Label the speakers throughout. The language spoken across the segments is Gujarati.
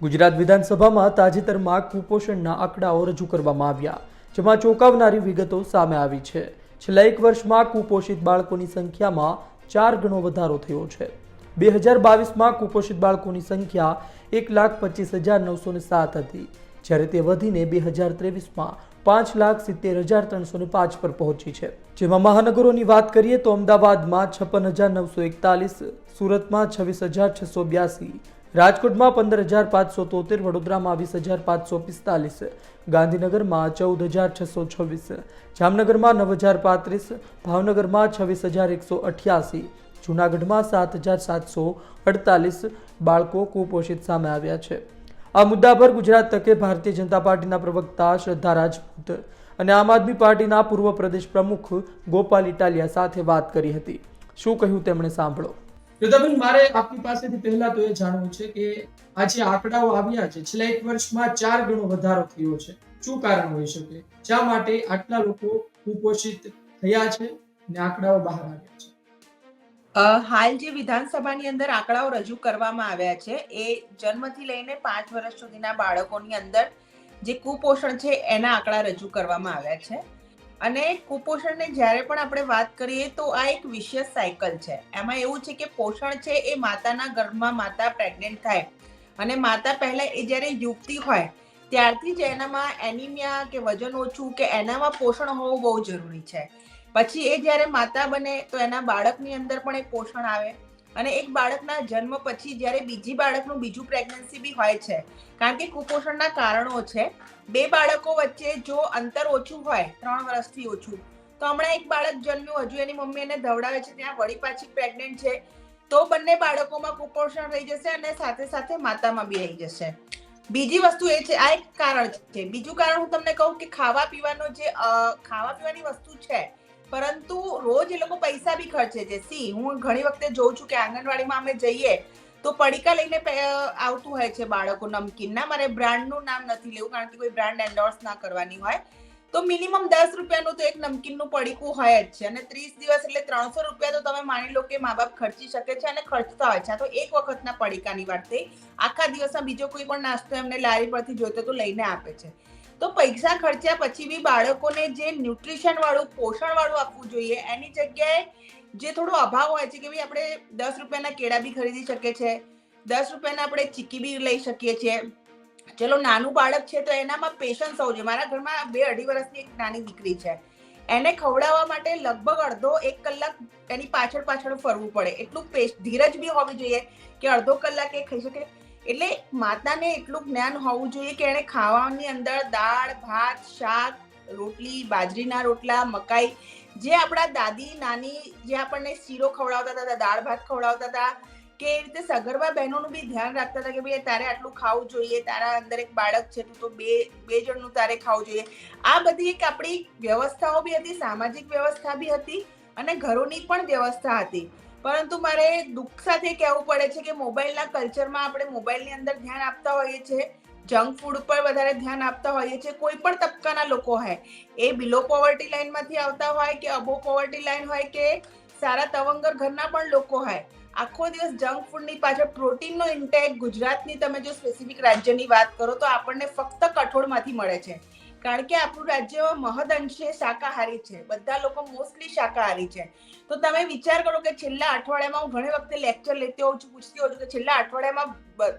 Speaker 1: ગુજરાત વિધાનસભામાં તાજેતરમાં કુપોષણના આંકડાઓ રજૂ કરવામાં આવ્યા, જેમાં ચોંકાવનારી વિગતો સામે આવી છે. છેલ્લા એક વર્ષમાં કુપોષિત બાળકોની સંખ્યામાં ચાર ગણો વધારો થયો છે. બે હજાર બાવીસમાં કુપોષિત બાળકોની સંખ્યા એક લાખ પચીસ હજાર નવસો ને સાત હતી, જ્યારે તે વધીને બે હજાર ત્રેવીસમાં પાંચ લાખ સિત્તેર હજાર ત્રણસો ને પાંચ પર પહોંચી છે. જેમાં મહાનગરોની વાત કરીએ તો અમદાવાદમાં છપ્પન હજાર નવસો એકતાલીસ, સુરતમાં છવ્વીસ હજાર છસો બ્યાસી રાજકોટમાં પંદર હજાર પાંચસો તોતેર, વડોદરામાં વીસ હજાર પાંચસો પિસ્તાલીસ, ગાંધીનગરમાં ચૌદ હજાર છસો છવ્વીસ, જામનગરમાં નવ હજાર પાંત્રીસ, ભાવનગરમાં છવ્વીસ હજાર એકસો અઠ્યાસી, જૂનાગઢમાં સાત હજાર સાતસો અડતાલીસ બાળકો કુપોષિત સામે આવ્યા છે. આ મુદ્દા પર ગુજરાત તકે ભારતીય જનતા પાર્ટીના પ્રવક્તા શ્રદ્ધા રાજપૂત અને આમ આદમી પાર્ટીના પૂર્વ પ્રદેશ પ્રમુખ ગોપાલ ઇટાલિયા સાથે વાત કરી હતી. શું કહ્યું તેમણે? સાંભળો.
Speaker 2: યોધાબેન, મારે આપની પાસેથી પહેલા તો એ જાણવું છે કે આ જે આંકડાઓ આવ્યા છે, છેલ્લા એક વર્ષમાં ચાર ગણો વધારો થયો છે. શું કારણ હોઈ શકે? શા માટે આટલા લોકો કુપોષિત થયા છે અને આંકડાઓ બહાર આવ્યા છે?
Speaker 3: હાલ જે વિધાનસભાની અંદર આંકડાઓ રજૂ કરવામાં આવ્યા છે, એ જન્મથી લઈને પાંચ વર્ષ સુધીના બાળકોની અંદર જે કુપોષણ છે, એના આંકડા રજૂ કરવામાં આવ્યા છે. અને કુપોષણને જ્યારે પણ આપણે વાત કરીએ તો આ એક વિશેષ સાયકલ છે. એમાં એવું છે કે પોષણ છે એ માતાના ગર્ભમાં માતા પ્રેગ્નેન્ટ થાય. અને માતા પહેલાં એ જ્યારે યુવતી હોય, ત્યારથી જ એનામાં એનિમિયા કે વજન ઓછું કે એનામાં પોષણ હોવું બહુ જરૂરી છે. પછી એ જ્યારે માતા બને તો એના બાળકની અંદર પણ એક પોષણ આવે. અને એક બાળકના જન્મ પછી જ્યારે બીજી બાળકનું બીજું પ્રેગ્નન્સી બી હોય છે, કારણ કે કુપોષણના કારણો છે. બે બાળકો વચ્ચે જો અંતર ઓછું હોય, ત્રણ વર્ષથી ઓછું, તો હમણાં એક બાળક જન્મ્યું, હજુ એની મમ્મી એને ધવડાવે છે, ત્યાં વળી પાછી પ્રેગ્નન્ટ છે, તો બંને બાળકોમાં કુપોષણ રહી જશે અને સાથે સાથે માતામાં બી રહી જશે. બીજી વસ્તુ એ છે, આ એક કારણ છે. બીજું કારણ હું તમને કહું કે ખાવા પીવાનો જે ખાવા પીવાની વસ્તુ છે પરંતુ રોજ એ લોકો પૈસા બી ખર્ચે છે. સી, હું ઘણી વખતે જોઉં છું કે આંગણવાડીમાં અમે જઈએ તો પડીકા લઈને આવતું હોય છે બાળકો નમકીન. ના, મારે બ્રાન્ડનું નામ નથી લેવું કારણ કે કોઈ બ્રાન્ડ એન્ડોર્સ ના કરવાની હોય. તો મિનિમમ દસ રૂપિયાનું તો એક નમકીનનું પડીકું હોય જ છે અને ત્રીસ દિવસ એટલે ત્રણસો રૂપિયા તો તમે માની લો કે મા બાપ ખર્ચી શકે છે અને ખર્ચતા હોય છે. તો એક વખતના પડીકાની વાત થઈ. આખા દિવસમાં બીજો કોઈ પણ નાસ્તો એમને લારી પરથી જોઈતો તો લઈને આપે છે. તો પૈસા ખર્ચ્યા પછી બી બાળકોને જે ન્યુટ્રિશન વાળું, પોષણ વાળું આપવું જોઈએ, એની જગ્યાએ જે થોડો અભાવ હોય છે કે ભાઈ આપણે દસ રૂપિયાના કેળા બી ખરીદી શકીએ છીએ દસ રૂપિયાના આપણે ચીકી બી લઈ શકીએ છીએ. ચલો, નાનું બાળક છે તો એનામાં પેશન્સ હોવું જોઈએ. મારા ઘરમાં બે અઢી વર્ષની એક નાની દીકરી છે. એને ખવડાવવા માટે લગભગ અડધો એક કલાક એની પાછળ પાછળ ફરવું પડે. એટલું પેશ, ધીરજ બી હોવી જોઈએ કે અડધો કલાક એ ખાઈ શકે. એટલે માતાને એટલું જ્ઞાન હોવું જોઈએ કે એને ખાવાની અંદર દાળ, ભાત, શાક, રોટલી, બાજરીના રોટલા, મકાઈ, જે આપણા દાદી, નાની, જે આપણને શીરો ખવડાવતા હતા દાળ, ભાત ખવડાવતા હતા, કે એ રીતે સગર્ભા બહેનોનું બી ધ્યાન રાખતા હતા કે ભાઈ તારે આટલું ખાવું જોઈએ, તારા અંદર એક બાળક છે તું તો બે બે જણનું તારે ખાવું જોઈએ. આ બધી એક આપણી વ્યવસ્થાઓ બી હતી, સામાજિક વ્યવસ્થા બી હતી અને ઘરોની પણ વ્યવસ્થા હતી. પરંતુ મારે દુઃખ સાથે કહેવું પડે છે કે મોબાઈલના કલ્ચરમાં આપણે મોબાઈલની અંદર ધ્યાન આપતા હોઈએ છીએ, જંક ફૂડ પર વધારે ધ્યાન આપતા હોઈએ છીએ, કોઈ પણ તબક્કાના લોકો હોય. એ બિલો પોવર્ટી લાઈનમાંથી આવતા હોય કે અબો પોવર્ટી લાઈન હોય કે સારા તવંગર ઘરના પણ લોકો હોય. આખો દિવસ જંક ફૂડની પાછળ પ્રોટીનનો ઇન્ટેક ગુજરાતની તમે જો સ્પેસિફિક રાજ્યની વાત કરો તો આપણને ફક્ત કઠોળમાંથી મળે છે. કારણ કે આપણું રાજ્ય મહદઅંશે શાકાહારી છે. બધા લોકો મોસ્ટલી શાકાહારી છે. તો તમે વિચાર કરો કે છેલ્લા અઠવાડિયામાં હું ઘણી વખતે લેક્ચર લેતી હોઉં છું, પૂછતી હોઉં છું કે છેલ્લા અઠવાડિયામાં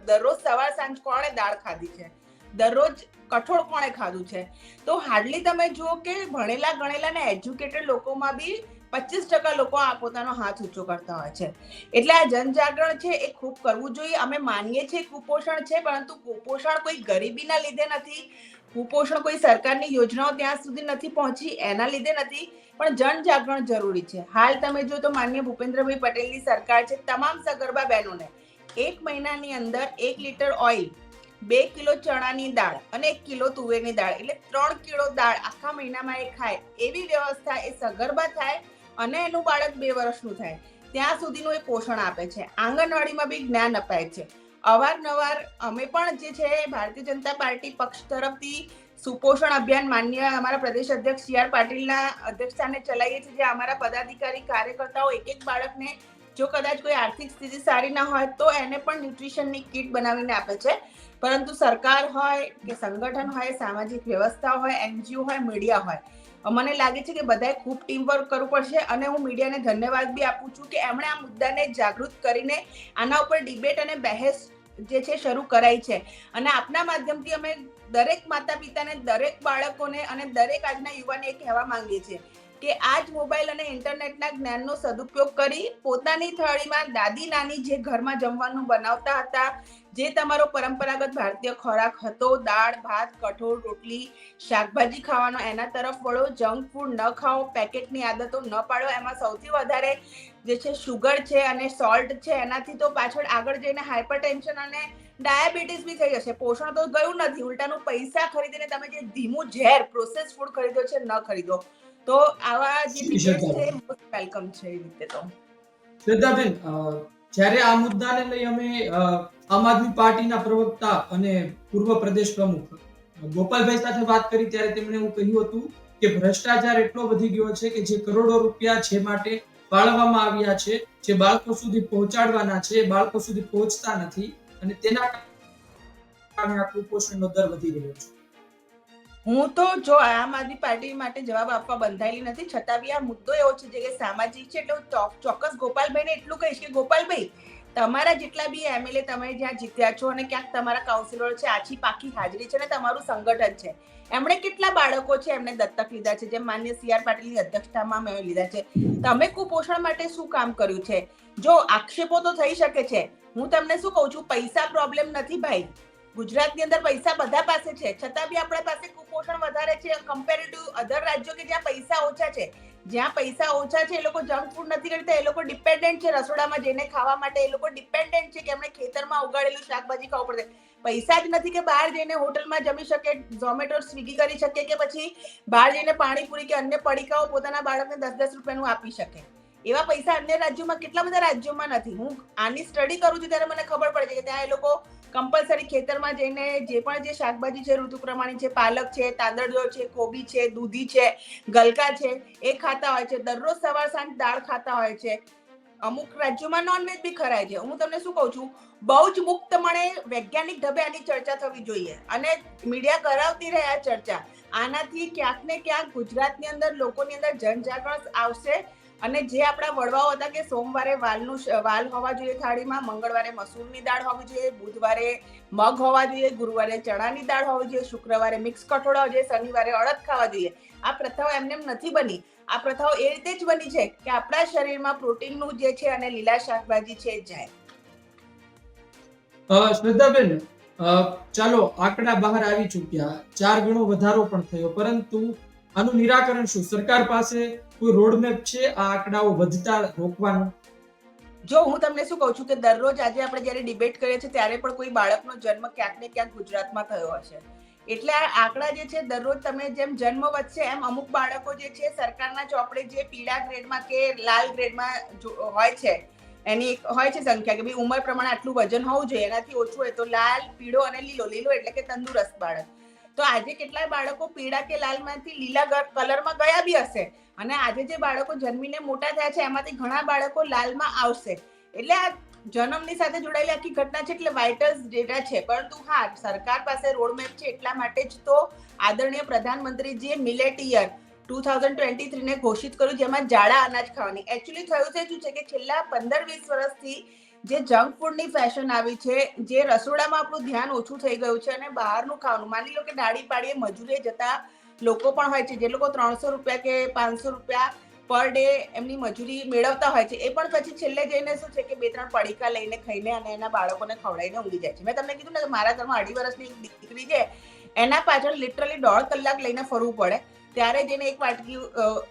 Speaker 3: દરરોજ સવાર સાંજ કોણે દાળ ખાધી છે? દરરોજ કઠોળ કોણે ખાધું છે? તો હાર્ડલી તમે જુઓ કે ભણેલા ગણેલા ને એજ્યુકેટેડ લોકોમાં બી પચીસ ટકા લોકો આ પોતાનો હાથ ઊંચો કરતા હોય છે. એટલે આ જનજાગરણ છે એ ખૂબ કરવું જોઈએ. અમે માનીએ છીએ કુપોષણ છે, પરંતુ કુપોષણ કોઈ ગરીબીના લીધે નથી. કુપોષણ કોઈ સરકારની યોજનાઓ ત્યાં સુધી નથી પહોંચી. એના લીધે નથી. પણ જનજાગરણ જરૂરી છે. હાલ તમે જો તો માન્ય ભૂપેન્દ્રભાઈ પટેલની સરકાર છે, તમામ સગર્ભા બહેનોને એક મહિનાની અંદર એક લીટર ઓઇલ, બે કિલો ચણાની દાળ અને એક કિલો તુવેરની દાળ એટલે ત્રણ કિલો દાળ આખા મહિનામાં એ ખાય. એવી વ્યવસ્થા એ સગર્ભા થાય અને એનું બાળક બે વર્ષનું થાય. ત્યાં સુધીનું એ પોષણ આપે છે. આંગણવાડીમાં બી જ્ઞાન અપાય છે. અવારનવાર અમે પણ જે છે, ભારતીય જનતા પાર્ટી પક્ષ તરફથી સુપોષણ અભિયાન માન્ય અમારા પ્રદેશ અધ્યક્ષ સી આર પાટીલના અધ્યક્ષસ્થાને ચલાવીએ છીએ, જે અમારા પદાધિકારી, કાર્યકર્તાઓ એક એક બાળકને જો કદાચ કોઈ આર્થિક સ્થિતિ સારી ના હોય, તો એને પણ ન્યુટ્રિશનની કીટ બનાવીને આપે છે. પરંતુ સરકાર હોય કે સંગઠન હોય, સામાજિક વ્યવસ્થા હોય, એનજીઓ હોય, મીડિયા હોય મને લાગે છે કે બધાએ ખૂબ ટીમ વર્ક કરવું પડશે અને હું મીડિયાને ધન્યવાદ બી આપું છું કે એમણે આ મુદ્દાને જાગૃત કરીને આના ઉપર ડિબેટ અને બહેસ જે છે, શરૂ કરાઈ છે. અને આપના માધ્યમથી અમે દરેક માતા પિતાને દરેક બાળકોને અને દરેક આજના યુવાને એ કહેવા માંગીએ છીએ કે આ જ મોબાઈલ અને ઇન્ટરનેટના જ્ઞાનનો સદુપયોગ કરી પોતાની થાળીમાં દાદી નાની જે ઘરમાં જમવાનું બનાવતા હતા, જે તમારો પરંપરાગત ભારતીય ખોરાક હતો, દાળ, ભાત, કઠોળ, રોટલી, શાકભાજી ખાવાનો એના તરફ વળો, જંક ફૂડ ન ખાઓ, પેકેટની આદતો ન પાડો, એમાં સૌથી વધારે જે છે, શુગર છે અને સોલ્ટ છે, એનાથી તો પાછળ આગળ જઈને હાઇપર ટેન્શન અને ડાયાબિટીસ બી થઈ જશે પોષણ તો ગયું નથી ઉલટાનું પૈસા ખરીદીને તમે જે ધીમું ઝેર પ્રોસેસ ફૂડ ખરીદો છે ન ખરીદો. તો આવા જે છે વેલકમ છે એ રીતે તો.
Speaker 2: શ્રદ્ધાબેન જ્યારે આ મુદ્દાને લઈ અમે આમ આદમી પાર્ટીના પ્રવક્તા અને પૂર્વ પ્રદેશ પ્રમુખ ગોપાલભાઈ સાથે વાત કરી ત્યારે તેમણે એવું કહ્યું હતું કે ભ્રષ્ટાચાર એટલો વધી ગયો છે કે જે કરોડો રૂપિયા છે માટે ફાળવવામાં આવ્યા છે જે બાળકો સુધી પહોંચાડવાના છે બાળકો સુધી પહોંચતા નથી. અને તેના કારણે આ કુપોષણનો દર વધી રહ્યો છે.
Speaker 3: હું તો જો આમ આદમી પાર્ટી માટે જવાબ આપવા બંધાયેલી નથી, છતાં બી આ મુદ્દો એવો છે જે કે સામાજિક છે, એટલે હું ચોક્કસ ગોપાલભાઈને એટલું કહીશ કે ગોપાલભાઈ તમારા જેટલા બી એમએલએ તમે જ્યાં જીત્યા છો અને ક્યાંક તમારા કાઉન્સિલર છે, આછી પાકી હાજરી છે ને તમારું સંગઠન છે, એમણે કેટલા બાળકો છે એમને દત્તક લીધા છે? જેમ માન્ય સીઆર પાટીલની અધ્યક્ષતામાં મેં લીધા છે. તમે કુપોષણ માટે શું કામ કર્યું છે? જો આક્ષેપો તો થઈ શકે છે. હું તમને શું કહું છું? પૈસા પ્રોબ્લેમ નથી ભાઈ. ગુજરાતની અંદર પૈસા બધા પાસે છે. છતાં બી આપણા પાસે કુપોષણ વધારે છે. કમ્પેરેટિવ અધર રાજ્યો કે જ્યાં પૈસા ઓછા છે. જ્યાં પૈસા ઓછા છે, એ લોકો જંક ફૂડ નથી કરતા, એ લોકો ડિપેન્ડન્ટ છે રસોડામાં જઈને ખાવા માટે, એ લોકો ડિપેન્ડન્ટ છે કે એમણે ખેતરમાં ઉગાડેલું શાકભાજી ખાવું પડે. પૈસા જ નથી કે બહાર જઈને હોટલમાં જમી શકે, ઝોમેટો, સ્વિગી કરી શકે કે પછી બહાર જઈને પાણીપુરી કે અન્ય પડીકાઓ પોતાના બાળકને દસ દસ રૂપિયાનું આપી શકે. એવા પૈસા અન્ય રાજ્યોમાં, કેટલા બધા રાજ્યોમાં નથી. હું આની સ્ટડી કરું છું ત્યારે મને ખબર પડે છે કે ત્યાં એ લોકો કમ્પલસરી ખેતરમાં જઈને જે પણ જે શાકભાજી છે, ઋતુ પ્રમાણે છે, પાલક છે તાંદળજો છે, કોબી છે, દૂધી છે, ગલકા છે, એ ખાતા હોય છે. દરરોજ સવાર સાંજ દાળ ખાતા હોય છે. અમુક રાજ્યોમાં નોનવેજ બી ખરાય છે. હું તમને શું કહું છું? બહુ જ મુક્તપણે વૈજ્ઞાનિક ઢબે આની ચર્ચા થવી જોઈએ અને મીડિયા કરાવતી રહે આ ચર્ચા. આનાથી ક્યાંક ને ક્યાંક ગુજરાતની અંદર લોકોની અંદર જનજાગરણ આવશે અને જે આપણા વડવાઓ હતા કે સોમવારે વાલનું વાલ હોવા જોઈએ થાળીમાં, મંગળવારે મસૂરની દાળ હોવી જોઈએ, બુધવારે મગ હોવા જોઈએ, ગુરુવારે ચણાની દાળ હોવી જોઈએ, શુક્રવારે મિક્સ કઠોળા હોવા જોઈએ, શનિવારે અડદ ખાવા જોઈએ. આ પ્રથાઓ એમને એમ નથી બની. આ પ્રથાઓ એ રીતે જ બની છે કે આપણા શરીરમાં પ્રોટીનનું જે છે અને લીલા શાકભાજી છે જાય.
Speaker 2: શ્રદ્ધાબેન ચાલો આંકડા બહાર આવી ચૂક્યા. ચાર ગણો વધારો પણ થયો, પરંતુ આનું નિરાકરણ શું? સરકાર પાસે કોઈ રોડમેપ છે આ આંકડાઓ વધતા રોકવાનો?
Speaker 3: જો હું તમને શું કહું છું કે દરરોજ આજે આપણે જ્યારે ડિબેટ કરીએ છીએ, ત્યારે પણ કોઈ બાળકનો જન્મ ક્યાંક ને ક્યાંક ગુજરાતમાં થયો હશે. એટલે આ આંકડા જે છે, દરરોજ તમે જેમ જન્મ વધશે, એમ અમુક બાળકો જે છે, સરકારના ચોપડે જે પીળા ગ્રેડમાં કે લાલ ગ્રેડમાં હોય છે, એની એક હોય છે સંખ્યા કે ભાઈ ઉંમર પ્રમાણે આટલું વજન હોવું જોઈએ, એનાથી ઓછું હોય તો લાલ, પીળો અને લીલો લીલો એટલે કે તંદુરસ્ત બાળક. તો આજે કેટલાય બાળકો પીળા કે લાલમાંથી લીલા કલરમાં ગયા બી હશે. અને આજે જે બાળકો જન્મીને મોટા થયા છે, એમાંથી ઘણા બાળકો લાલમાં આવશે. એટલે આ જન્મની સાથે જોડાયેલી આખી ઘટના છે, એટલે વાઇટલ્સ ડેટા છે. પરંતુ હા, સરકાર પાસે રોડમેપ છે, એટલા માટે જ તો આદરણીય પ્રધાનમંત્રીજીએ millet year two thousand twenty થ્રીને ઘોષિત કર્યું, જેમાં જાડા અનાજ ખાવાની. એકચ્યુઅલી થયું છે શું છે કે છેલ્લા પંદર વીસ વર્ષથી જે જંક ફૂડની ફેશન આવી છે, જે રસોડામાં આપણું ધ્યાન ઓછું થઈ ગયું છે અને બહારનું ખાવાનું, માની લો કે દાડી પાડીએ મજૂરીએ જતા લોકો પણ હોય છે, જે લોકો ત્રણસો રૂપિયા કે પાંચસો રૂપિયા પર ડે એમની મજૂરી મેળવતા હોય છે, એ પણ પછી છેલ્લે જઈને શું છે કે બે ત્રણ પડીકા લઈને ખાઈને અને એના બાળકોને ખવડાવીને ઊંઘી જાય છે. મેં તમને કીધું ને કે મારા ઘરમાં અઢી વર્ષની દીકરી છે, એના પાછળ લિટરલી દોઢ કલાક લઈને ફરવું પડે. ત્યારે જઈને એક વાટકી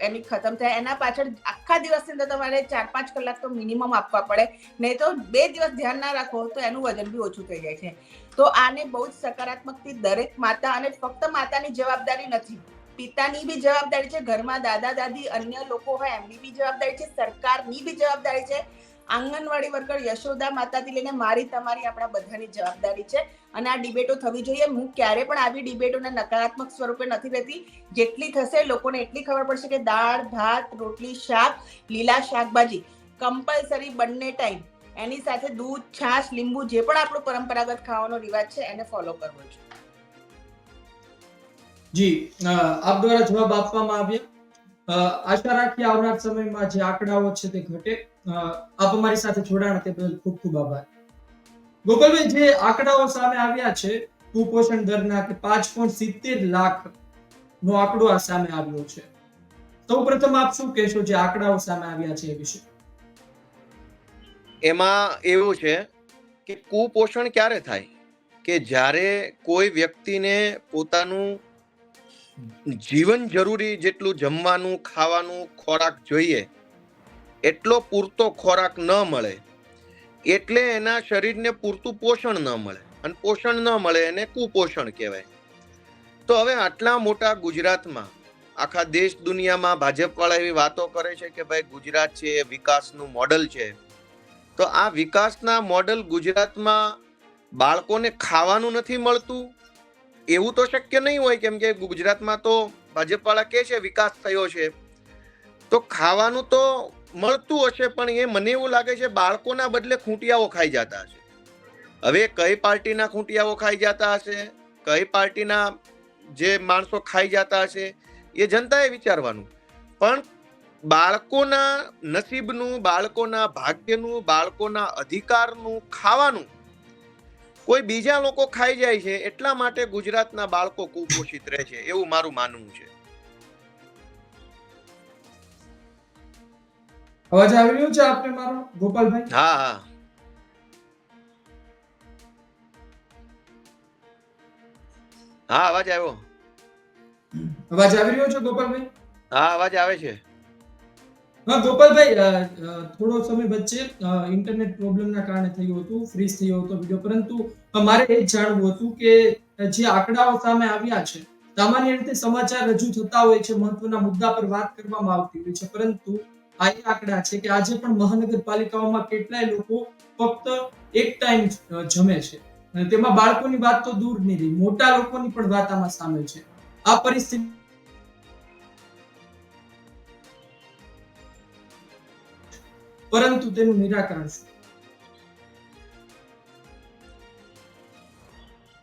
Speaker 3: એની ખતમ થાય. એના પાછળ આખા દિવસની અંદર તમારે ચાર પાંચ કલાક તો મિનિમમ આપવા પડે. નહીં તો બે દિવસ ધ્યાન ના રાખો તો એનું વજન બી ઓછું થઈ જાય છે. તો આને બહુ જ સકારાત્મકથી દરેક માતા અને ફક્ત માતાની જવાબદારી નથી. પિતાની બી જવાબદારી છે, ઘરમાં દાદા, દાદી, અન્ય લોકો હોય એમની બી જવાબદારી છે, સરકારની બી જવાબદારી છે. આંગણવાડી વર્કર યશોદા માતાથી લઈને મારી તમારી આપણા બધાની જવાબદારી છે. અને આ ડિબેટો થવી જોઈએ. હું ક્યારે પણ આવી ડિબેટોને નકારાત્મક સ્વરૂપે નથી રહેતી. જેટલી થશે લોકોને એટલી ખબર પડશે કે દાળ, ભાત, રોટલી, શાક, લીલા શાકભાજી કમ્પલસરી બંને ટાઈમ એની સાથે દૂધ, છાશ, લીંબુ જે પણ આપણો પરંપરાગત ખાવાનો રિવાજ છે એને ફોલો કરવો જોઈએ.
Speaker 2: જી આપ દ્વારા જવાબ આપવામાં આવ્યા. આશા રાખીએ આવનાર સમયમાં જે આંકડાઓ છે તે ઘટે. આપ અમારી સાથે જોડાણ તે બદલ ખૂબ ખૂબ આભાર. ગોપાલભાઈ જે આંકડાઓ સામે આવ્યા છે, કુપોષણ દરના કે પાંચ પોઈન્ટ સિત્તેર લાખ નો આંકડો આ સામે આવ્યો છે. સૌ પ્રથમ આપ શું કહેશો જે આંકડાઓ સામે આવ્યા છે એ વિશે?
Speaker 4: એમાં એવું છે કે કુપોષણ ક્યારે થાય? કે જ્યારે કોઈ વ્યક્તિને પોતાનું જીવન જરૂરી જેટલું જમવાનું, ખાવાનું ખોરાક જોઈએ, એટલો પૂરતો ખોરાક ન મળે. એટલે એના શરીરને પૂરતું પોષણ ન મળે. અને પોષણ ન મળે એને કુપોષણ કહેવાય. તો હવે આટલા મોટા ગુજરાતમાં, આખા દેશ દુનિયામાં ભાજપવાળા એવી વાતો કરે છે કે ભાઈ ગુજરાત છે, એ વિકાસનું મોડલ છે. તો આ વિકાસના મોડલ ગુજરાતમાં બાળકોને ખાવાનું નથી મળતું એવું તો શક્ય નહીં હોય કેમ કે ગુજરાતમાં તો ભાજપવાળા કહે છે, વિકાસ થયો છે. તો ખાવાનું તો મળતું હશે, પણ એ મને એવું લાગે છે, બાળકોના બદલે ખૂંટિયાઓ ખાઈ જતા હશે. હવે કઈ પાર્ટીના ખૂંટિયાઓ ખાઈ જતા હશે? કઈ પાર્ટીના જે માણસો ખાઈ જતા હશે? એ જનતાએ વિચારવાનું. પણ બાળકોના નસીબનું, બાળકોના ભાગ્યનું, બાળકોના અધિકારનું ખાવાનું કોઈ બીજા લોકો ખાઈ જાય છે એટલા માટે ગુજરાતના બાળકો કુપોષિત રહે છે એવું મારું માનવું છે.
Speaker 2: અવાજ આવી રહ્યો છે આપને મારો ગોપાલભાઈ?
Speaker 4: હા હા. હા અવાજ આવ્યો.
Speaker 2: અવાજ આવી રહ્યો છે ગોપાલભાઈ?
Speaker 4: હા અવાજ આવે છે.
Speaker 2: હા, ગોપાલભાઈ થોડો સમય વચ્ચે ઇન્ટરનેટ પ્રોબ્લેમના કારણે થયું હતું ફ્રીઝ થયો હતો વીડિયો પરંતુ મારે એ જાણવું હતું કે જે આંકડાઓ સામે આવ્યા છે, સામાન્ય રીતે સમાચાર રજૂ થતા હોય છે, મહત્વના મુદ્દા પર વાત કરવામાં આવતી હોય છે. પરંતુ, આ એ આંકડા છે કે આજે પણ મહાનગરપાલિકાઓમાં કેટલાય લોકો ફક્ત એક ટાઈમ જમે છે. તેમાં બાળકોની વાત તો દૂર નહીં રહી, મોટા લોકોની પણ વાત આમાં સામેલ છે. આ પરિસ્થિતિ પરંતુ તેનું નિરાકરણ શું?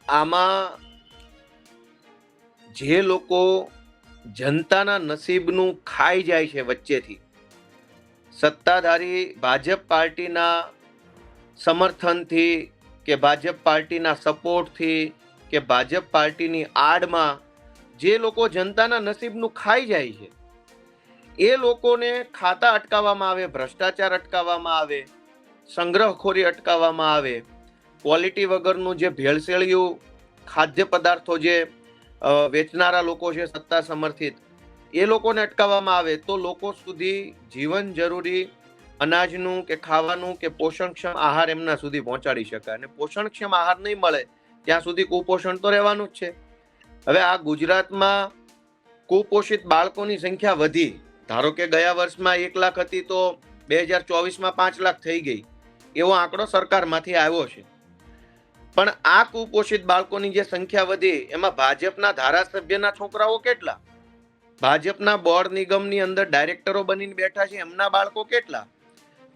Speaker 4: આમાં જે લોકો જનતાના નસીબનું ખાઈ જાય છે વચ્ચેથી, સત્તાધારી ભાજપ પાર્ટીના સમર્થનથી કે ભાજપ પાર્ટીના સપોર્ટથી કે ભાજપ પાર્ટીની આડમાં જે લોકો જનતાના નસીબનું ખાઈ જાય છે એ લોકોને ખાતા અટકાવવામાં આવે, ભ્રષ્ટાચાર અટકાવવામાં આવે, સંગ્રહખોરી અટકાવવામાં આવે, ક્વોલિટી વગરનું જે ભેળસેળિયું ખાદ્ય પદાર્થો જે વેચનારા લોકો છે સત્તા સમર્થિત, એ લોકોને અટકાવવામાં આવે તો લોકો સુધી જીવન જરૂરી, અનાજનું કે ખાવાનું કે પોષણક્ષમ આહાર એમના સુધી પહોંચાડી શકાય અને પોષણક્ષમ આહાર નહીં મળે ત્યાં સુધી કુપોષણ તો રહેવાનું જ છે. હવે આ ગુજરાતમાં કુપોષિત બાળકોની સંખ્યા વધી ધારો કે ગયા વર્ષમાં એક લાખ હતી તો બે હજાર ચોવીસમાં પાંચ લાખ થઈ ગઈ. એવો આંકડો સરકારમાંથી આવ્યો છે. પણ આ કુપોષિત બાળકોની જે સંખ્યા વધી, એમાં ભાજપના ધારાસભ્યના છોકરાઓ કેટલા? ભાજપના બોર્ડ નિગમની અંદર ડાયરેક્ટરો બનીને બેઠા છે, એમના બાળકો કેટલા?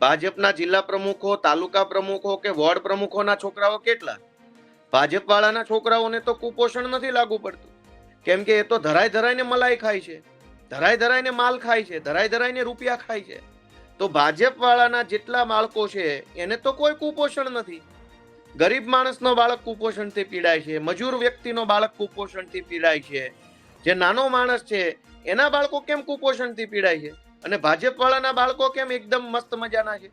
Speaker 4: ભાજપના જિલ્લા પ્રમુખો, તાલુકા પ્રમુખો કે વોર્ડ પ્રમુખોના છોકરાઓ કેટલા? ભાજપવાળાના છોકરાઓને તો કુપોષણ નથી લાગુ પડતું. કેમ કે એ તો ધરાય ધરાઈને મલાઈ ખાય છે. ધરાય ધરાઈને માલ ખાય છે, ધરાય ધરાઈને રૂપિયા ખાય છે. તો ભાજપવાળાના જેટલા બાળકો છે, એને તો કોઈ કુપોષણ નથી. ગરીબ માણસનો બાળક કુપોષણથી પીડાય છે, મજૂર વ્યક્તિનો બાળક કુપોષણથી પીડાય છે. જે નાનો માણસ છે, એના બાળકો કેમ કુપોષણથી પીડાય છે? અને ભાજપવાળાના બાળકો કેમ એકદમ મસ્ત મજાના છે?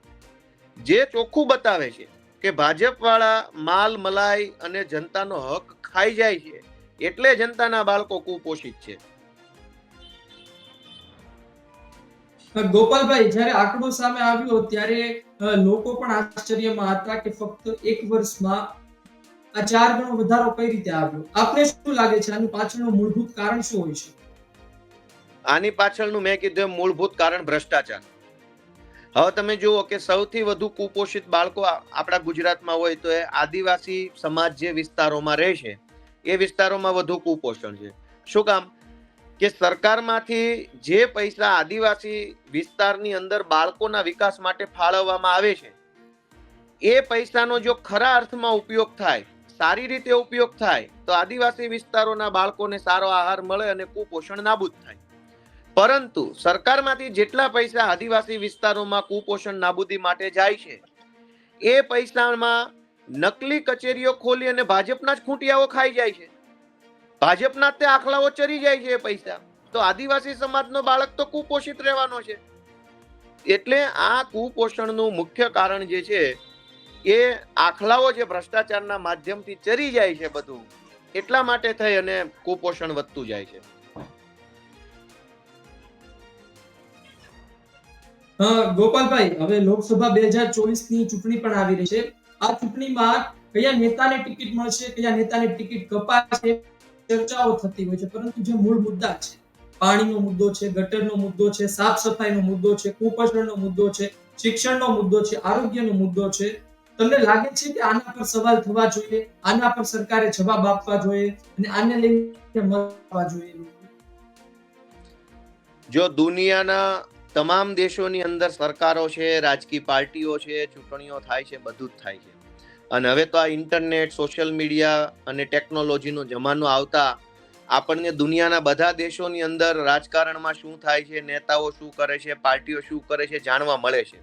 Speaker 4: જે ચોખ્ખું બતાવે છે કે ભાજપવાળા માલ, મલાઈ અને જનતાનો હક ખાઈ જાય છે, એટલે જનતાના બાળકો કુપોષિત છે.
Speaker 2: ગોપાલભાઈ, જ્યારે આંકડો સામે આવ્યો ત્યારે લોકો પણ આશ્ચર્યમાં હતા કે ફક્ત એક વર્ષમાં આ ચાર ગણો વધારો કઈ રીતે આવ્યો? આપને શું લાગે છે? આની પાછળનું મૂળભૂત કારણ શું હોય છે?
Speaker 4: આની પાછળનું મેં કીધું મૂળભૂત કારણ ભ્રષ્ટાચાર. હવે તમે જુઓ કે સૌથી વધુ કુપોષિત બાળકો આપણા ગુજરાતમાં હોય તો એ આદિવાસી સમાજ જે વિસ્તારોમાં રહે છે, એ વિસ્તારોમાં વધુ કુપોષણ છે. શું કામ? કે સરકારમાંથી જે પૈસા આદિવાસી વિસ્તારની અંદર બાળકોના વિકાસ માટે ફાળવવામાં આવે છે, એ પૈસાનો જો ખરા અર્થમાં ઉપયોગ થાય, સારી રીતે ઉપયોગ થાય, તો આદિવાસી વિસ્તારોના બાળકોને સારો આહાર મળે અને કુપોષણ નાબૂદ થાય. પરંતુ સરકારમાંથી જેટલા પૈસા આદિવાસી વિસ્તારોમાં કુપોષણ નાબૂદી માટે જાય છે, એ પૈસામાં નકલી કચેરીઓ ખોલી અને ભાજપના જ ખૂંટિયાઓ ખાઈ જાય છે. ભાજપના તે આખલાઓ ચરી જાય છે પૈસા. તો આદિવાસી સમાજનો બાળક તો કુપોષિત રહેવાનો છે. એટલે આ કુપોષણનું મુખ્ય કારણ જે છે, એ આખલાઓ જે ભ્રષ્ટાચારના માધ્યમથી ચરી જાય છે બધું, એટલા માટે થઈ અને કુપોષણ વધતું જાય છે.
Speaker 2: ગોપાલભાઈ, હવે લોકસભા બે હજાર ચોવીસની ચૂંટણી પણ આવી રહી છે. આ ચૂંટણીમાં કયા નેતાને ટિકિટ મળશે, કયા નેતાને ટિકિટ કપાશે ચર્ચાઓ થતી હોય છે, પરંતુ જે મૂળ મુદ્દા છે, પાણીનો મુદ્દો છે, ગટરનો મુદ્દો છે, સાફ સફાઈનો મુદ્દો છે, કુપોષણનો મુદ્દો છે, શિક્ષણનો મુદ્દો છે, આરોગ્યનો મુદ્દો છે, તમને લાગે છે કે આના પર સવાલ થવા જોઈએ, આના પર સરકારે જવાબ આપવા જોઈએ અને આને લઈને મળવા જોઈએ?
Speaker 4: જો દુનિયાના તમામ દેશોની અંદર સરકારો છે, રાજકીય પાર્ટીઓ છે, ચૂંટણીઓ થાય છે, બધું જ થાય છે. અને હવે તો આ ઇન્ટરનેટ, સોશિયલ મીડિયા અને ટેકનોલોજીનો જમાનો આવતા આપણને દુનિયાના બધા દેશોની અંદર રાજકારણમાં શું થાય છે, નેતાઓ શું કરે છે, પાર્ટીઓ શું કરે છે જાણવા મળે છે.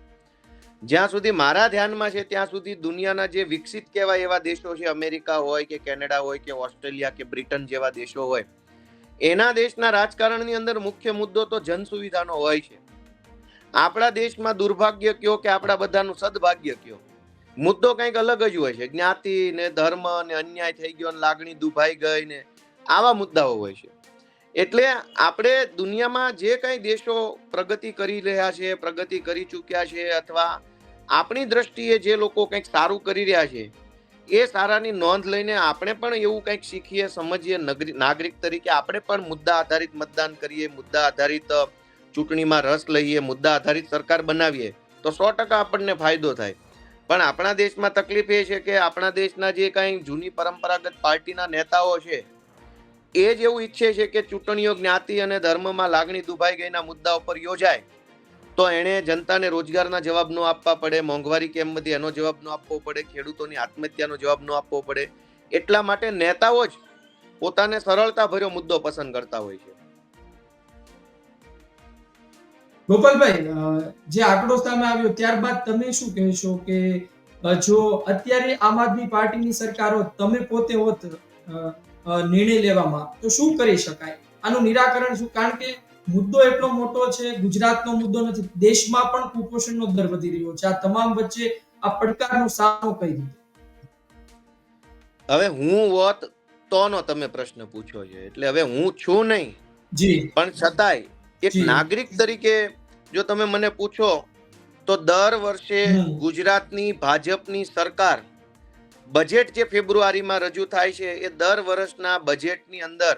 Speaker 4: જ્યાં સુધી મારા ધ્યાનમાં છે, ત્યાં સુધી દુનિયાના જે વિકસિત કહેવાય એવા દેશો છે, અમેરિકા હોય કે કેનેડા હોય કે ઓસ્ટ્રેલિયા કે બ્રિટન જેવા દેશો હોય, એના દેશના રાજકારણની અંદર મુખ્ય મુદ્દો તો જન સુવિધાનો હોય છે. આપણા દેશમાં દુર્ભાગ્ય કયો કે આપણા બધાનું સદભાગ્ય કયો? મુદ્દો કંઈક અલગ જ હોય છે. જ્ઞાતિ ને ધર્મ ને અન્યાય થઈ ગયો ને લાગણી દુભાઈ ગઈ ને આવા મુદ્દાઓ હોય છે. એટલે આપણે દુનિયામાં જે કંઈ દેશો પ્રગતિ કરી રહ્યા છે, પ્રગતિ કરી ચૂક્યા છે અથવા આપણી દ્રષ્ટિએ જે લોકો કંઈક સારું કરી રહ્યા છે, એ સારાની નોંધ લઈને આપણે પણ એવું કંઈક શીખીએ, સમજીએ નાગરિક તરીકે આપણે પણ મુદ્દા આધારિત મતદાન કરીએ, મુદ્દા આધારિત ચૂંટણીમાં રસ લઈએ, મુદ્દા આધારિત સરકાર બનાવીએ, તો સો ટકા આપણને ફાયદો થાય. પણ આપણા દેશમાં તકલીફ એ છે કે આપણા દેશના જે કાંઈ જૂની પરંપરાગત પાર્ટીના નેતાઓ છે, એ જ એવું ઈચ્છે છે કે ચૂંટણીઓ જ્ઞાતિ અને ધર્મમાં લાગણી દુભાઈ ગઈના મુદ્દા ઉપર યોજાય. તો એણે જનતાને રોજગારના જવાબ ન આપવા પડે, મોંઘવારી કેમ બધી એનો જવાબ ન આપવો પડે, ખેડૂતોની આત્મહત્યાનો જવાબ ન આપવો પડે. એટલા માટે નેતાઓ જ પોતાને સરળતા ભર્યો મુદ્દો પસંદ કરતા હોય છે.
Speaker 2: ગોપાલભાઈ જે આંકડો સામે આવ્યો ત્યારબાદ તમે શું કહેશો કે જો અત્યારે આમ આદમી પાર્ટીની સરકાર હોત તમે પોતે હોત નિર્ણય લેવામાં તો શું કરી શકાય? આનું નિરાકરણ શું? કારણ કે મુદ્દો એટલો મોટો છે ગુજરાતનો મુદ્દો નથી દેશમાં પણ કુપોષણનો દર વધી રહ્યો છે. આ તમામ વચ્ચે આ પડકારનો સામનો કઈ રીતે?
Speaker 4: હવે હું હોત તોનો તમે પ્રશ્ન પૂછ્યો છે. એટલે હવે હું છું નહીં.
Speaker 2: જી.
Speaker 4: પણ છતાંય એક નાગરિક તરીકે જો તમે મને પૂછો તો દર વર્ષે ગુજરાતની ભાજપની સરકાર બજેટ જે ફેબ્રુઆરીમાં રજૂ થાય છે એ દર વર્ષના બજેટની અંદર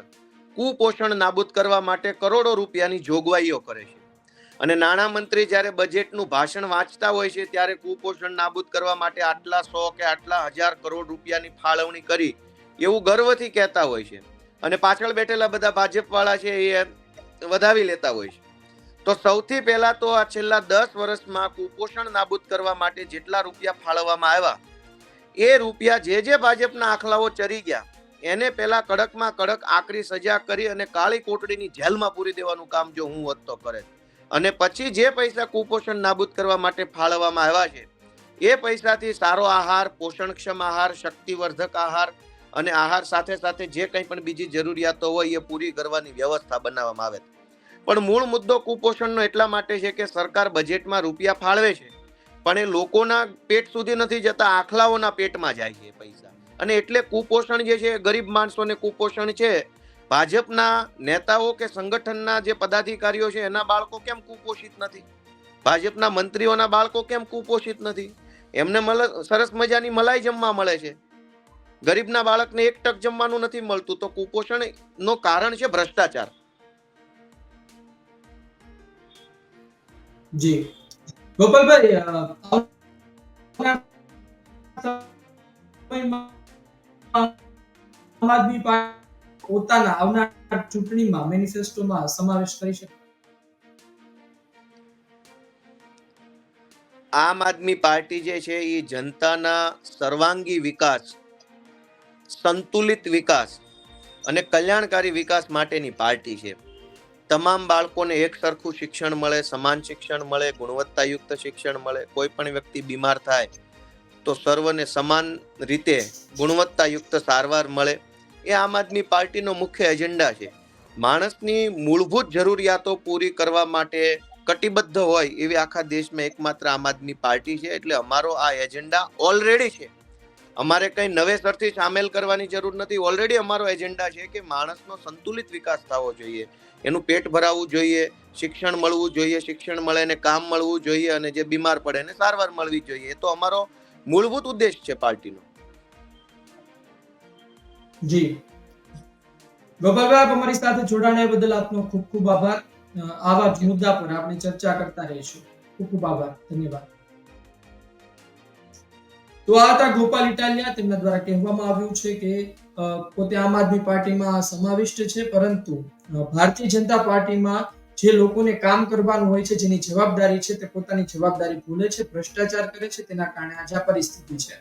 Speaker 4: કુપોષણ નાબૂદ કરવા માટે કરોડો રૂપિયાની જોગવાઈઓ કરે છે. અને નાણાં મંત્રી જ્યારે બજેટનું ભાષણ વાંચતા હોય છે ત્યારે કુપોષણ નાબૂદ કરવા માટે આટલા સો કે આટલા હજાર કરોડ રૂપિયાની ફાળવણી કરી એવું ગર્વથી કહેતા હોય છે. અને પાછળ બેઠેલા બધા ભાજપવાળા છે એ વધાવી લેતા હોય છે. તો સૌથી પહેલા તો આ છેલ્લા દસ વર્ષમાં કુપોષણ નાબૂદ કરવા માટે જેટલા રૂપિયા ફાળવવામાં આવ્યા, એ રૂપિયા જે જે ભાજપના આખલાઓ ચરી ગયા, એને પહેલા કડકમાં કડક આકરી સજા કરી અને કાળી કોટડીની જેલમાં પૂરી દેવાનું કામ જો હું હોત કરે. અને પછી જે પૈસા કુપોષણ નાબૂદ કરવા માટે ફાળવવામાં આવ્યા છે, એ પૈસાથી સારો આહાર, પોષણક્ષમ આહાર, શક્તિવર્ધક આહાર અને આહાર સાથે સાથે જે કંઈ પણ બીજી જરૂરિયાતો હોય એ પૂરી કરવાની વ્યવસ્થા બનાવવામાં આવે. પણ મૂળ મુદ્દો કુપોષણનો એટલા માટે છે કે સરકાર બજેટમાં રૂપિયા ફાળવે છે. પણ એ લોકોના પેટ સુધી નથી જતા, આખલાઓના પેટમાં જાય છે પૈસા. અને એટલે કુપોષણ જે છે ગરીબ માણસોને કુપોષણ છે. ભાજપના નેતાઓ કે સંગઠનના જે પદાધિકારીઓ છે એના બાળકો કેમ કુપોષિત નથી? ભાજપના મંત્રીઓના બાળકો કેમ કુપોષિત નથી? એમને સરસ મજાની મલાઈ જમવા મળે છે. ગરીબના બાળકને એક ટક જમવાનું નથી મળતું, તો કુપોષણનો કારણ છે ભ્રષ્ટાચાર.
Speaker 2: જી. ગોપાલભાઈ આમ આદમી પાર્ટી પોતાના આવનાર ચૂંટણીમાં મેનિફેસ્ટોમાં સમાવેશ કરી શકે?
Speaker 4: આમ આદમી પાર્ટી જે છે એ જનતાના સર્વાંગી વિકાસ, સંતુલિત વિકાસ અને કલ્યાણકારી વિકાસ માટેની પાર્ટી છે. તમામ બાળકોને એક સરખું શિક્ષણ મળે, સમાન શિક્ષણ મળે, ગુણવત્તાયુક્ત શિક્ષણ મળે, કોઈ પણ વ્યક્તિ બીમાર થાય, તો સર્વને સમાન રીતે ગુણવત્તાયુક્ત સારવાર મળે. એ આમ આદમી પાર્ટીનો મુખ્ય એજન્ડા છે. માણસની મૂળભૂત જરૂરિયાતો પૂરી કરવા માટે કટિબદ્ધ હોય એવી આખા દેશમાં એકમાત્ર આમ આદમી પાર્ટી છે, એટલે અમારો આ એજન્ડા ઓલરેડી છે. અમારે કંઈ નવેસરથી સામેલ કરવાની જરૂર નથી. ઓલરેડી અમારો એજન્ડા છે કે માણસનો સંતુલિત વિકાસ થવો જોઈએ. એનું પેટ ભરાવવું જોઈએ, શિક્ષણ મળવું જોઈએ, શિક્ષણ મળે એને કામ મળવું જોઈએ અને જે બીમાર પડે એને સારવાર મળવી જોઈએ. એ તો અમારો મૂળભૂત ઉદ્દેશ છે પાર્ટીનો.
Speaker 2: જી. ગોપાલભાઈ, આપ અમારી સાથે જોડાણા બદલ આપનો ખૂબ ખૂબ આભાર. આવા જ મુદ્દા પર આપણે ચર્ચા કરતા રહીશું. ખૂબ ખૂબ આભાર. ધન્યવાદ. તો આ હતા ગોપાલ ઇટાલિયા. તેમના દ્વારા કહેવામાં આવ્યું છે કે પોતે આમ આદમી પાર્ટીમાં સમાવિષ્ટ છે, પરંતુ ભારતીય જનતા પાર્ટીમાં જે લોકોને કામ કરવાનું હોય છે, જેની જવાબદારી છે, તે પોતાની જવાબદારી ભૂલે છે, ભ્રષ્ટાચાર કરે છે, તેના કારણે આજે આ પરિસ્થિતિ છે.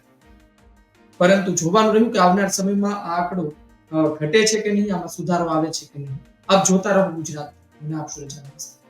Speaker 2: પરંતુ જોવાનું રહ્યું કે આવનાર સમયમાં આ આંકડો ઘટે છે કે નહીં, આમાં સુધારો આવે છે કે નહીં? આપ જોતા રહો ગુજરાત. અને આપ રજા નમસ્કાર.